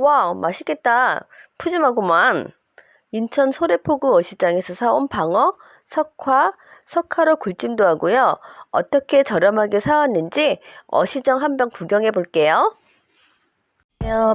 와, 맛있겠다. 푸짐하구만. 인천 소래포구 어시장에서 사온 방어, 석화, 석화로 굴찜도 하고요. 어떻게 저렴하게 사왔는지 어시장 한번 구경해 볼게요.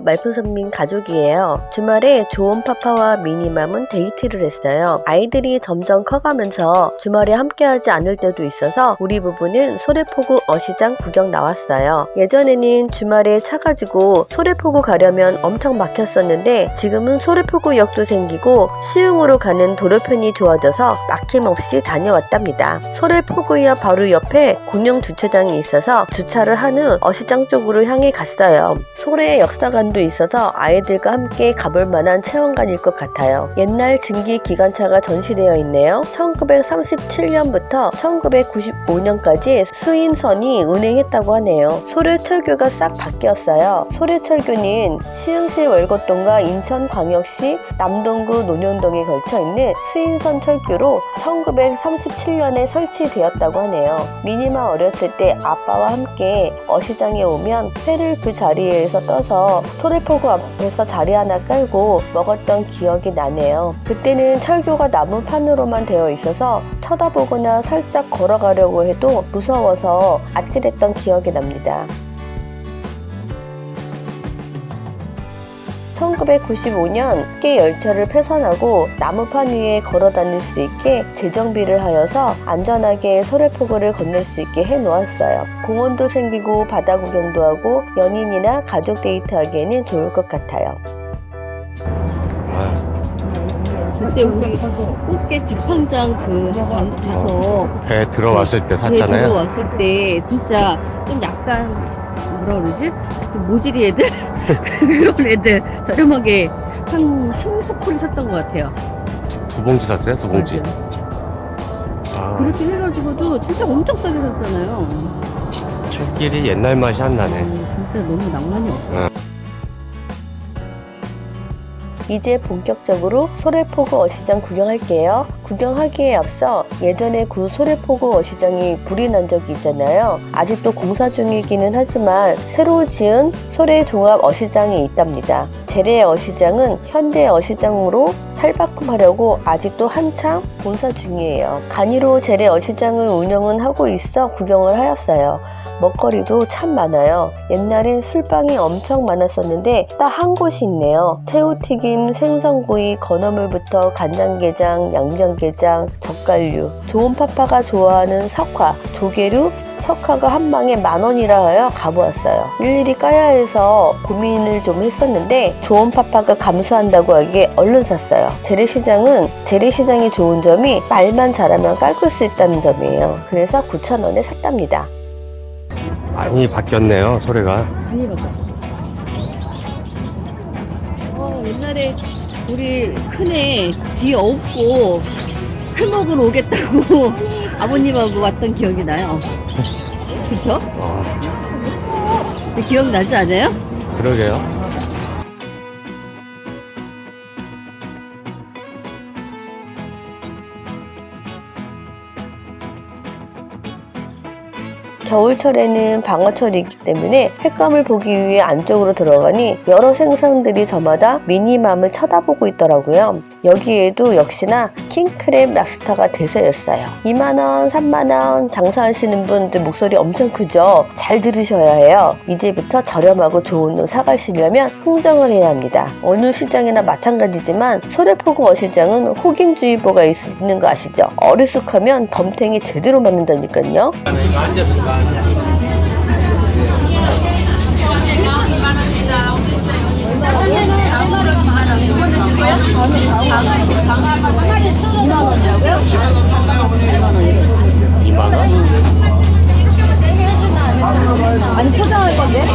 말풍선민 가족이에요. 주말에 좋은 파파와 미니맘은 데이트를 했어요. 아이들이 점점 커가면서 주말에 함께하지 않을 때도 있어서 우리 부부는 소래포구 어시장 구경 나왔어요. 예전에는 주말에 차 가지고 소래포구 가려면 엄청 막혔었는데 지금은 소래포구 역도 생기고 시흥으로 가는 도로편이 좋아져서 막힘없이 다녀왔답니다. 소래포구역 바로 옆에 공영 주차장이 있어서 주차를 한 후 어시장 쪽으로 향해 갔어요. 소래 역 사관도 있어서 아이들과 함께 가볼 만한 체험관일 것 같아요. 옛날 증기 기관차가 전시되어 있네요. 1937년부터 1995년까지 수인선이 운행했다고 하네요. 소래철교가 싹 바뀌었어요. 소래철교는 시흥시 월곡동과 인천광역시 남동구 논현동에 걸쳐 있는 수인선 철교로 1937년에 설치되었다고 하네요. 미니마 어렸을 때 아빠와 함께 어시장에 오면 회를 그 자리에서 떠서 소래포구 앞에서 자리 하나 깔고 먹었던 기억이 나네요. 그때는 철교가 나무판으로만 되어 있어서 쳐다보거나 살짝 걸어가려고 해도 무서워서 아찔했던 기억이 납니다. 1995년 꽤 열차를 폐선하고 나무판 위에 걸어 다닐 수 있게 재정비를 하여서 안전하게 소래포구를 건널 수 있게 해 놓았어요. 공원도 생기고 바다 구경도 하고 연인이나 가족 데이트하기에는 좋을 것 같아요. 그때 우리 꽃게 지팡장 그 가- 가서 배 들어왔을 때 배 샀잖아요. 들어왔을 때 진짜 좀 약간 뭐라 그러지? 좀 모질이 애들 그런 애들 저렴하게 한 한 소쿠리 샀던 것 같아요. 두, 두 봉지 샀어요? 두 봉지. 맞아요. 아, 그렇게 해가지고도 진짜 엄청 싸게 샀잖아요. 철길이 옛날 맛이 안 나네. 음, 진짜 너무 낭만이 없어. 이제 본격적으로 소래포구 어시장 구경할게요. 구경하기에 앞서 예전에 구 소래포구 어시장이 불이 난 적이 있잖아요. 아직도 공사 중이기는 하지만 새로 지은 소래 종합 어시장이 있답니다. 재래 어시장은 현대 어시장으로 탈바꿈하려고 아직도 한창 공사 중이에요. 간이로 재래 어시장을 운영은 하고 있어 구경을 하였어요. 먹거리도 참 많아요. 옛날엔 술빵이 엄청 많았었는데 딱 한 곳이 있네요. 새우튀김, 생선구이, 건어물부터 간장게장, 양념게장, 젓갈류, 좋은 파파가 좋아하는 석화, 조개류, 석화가 한 방에 만 원이라 하여 가보았어요. 일일이 까야 해서 고민을 좀 했었는데 좋은 파파가 감수한다고 하기에 얼른 샀어요. 재래시장은 재래시장이 좋은 점이 말만 잘하면 깎을 수 있다는 점이에요. 그래서 9,000원에 샀답니다. 많이 바뀌었네요, 소리가. 많이. 어, 옛날에 우리 큰애 뒤에 업고 살 먹으러 오겠다고 아버님하고 왔던 기억이 나요. 그쵸? 아, 그 기억 나지 않아요? 그러게요. 겨울철에는 방어철이기 때문에 횟감을 보기 위해 안쪽으로 들어가니 여러 생선들이 저마다 미니맘을 쳐다보고 있더라고요. 여기에도 역시나 킹크랩 랍스타가 대세였어요. 2만원, 3만원 장사하시는 분들 목소리 엄청 크죠? 잘 들으셔야 해요. 이제부터 저렴하고 좋은 옷 사가시려면 흥정을 해야 합니다. 어느 시장이나 마찬가지지만 소래포구 어시장은 호갱주의보가 있- 있는 거 아시죠? 어리숙하면 덤탱이 제대로 맞는다니까요. 아니 포장할 건데?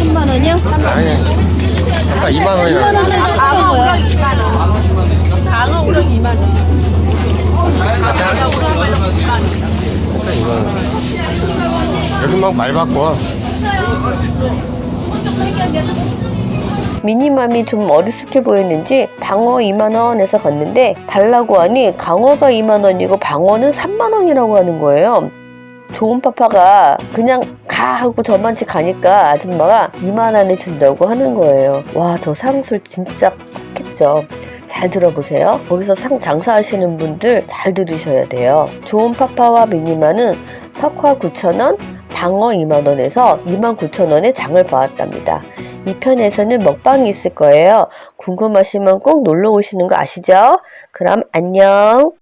3만 원이요? 아니, 아까 2만 3만 원이라. 원은 포장한 막 말 바꿔. 미니맘이 좀 어리숙해 보였는지 방어 2만원에서 갔는데 달라고 하니 강어가 2만원이고 방어는 3만원이라고 하는 거예요. 좋은 파파가 그냥 자 하고 저만치 가니까 아줌마가 2만 원에 준다고 하는 거예요. 와 저 상술 진짜 컸겠죠. 잘 들어보세요. 거기서 상 장사하시는 분들 잘 들으셔야 돼요. 좋은 파파와 미니마는 석화 9,000원, 방어 2만원에서 29,000원에 장을 보았답니다. 이 편에서는 먹방이 있을 거예요. 궁금하시면 꼭 놀러 오시는 거 아시죠? 그럼 안녕!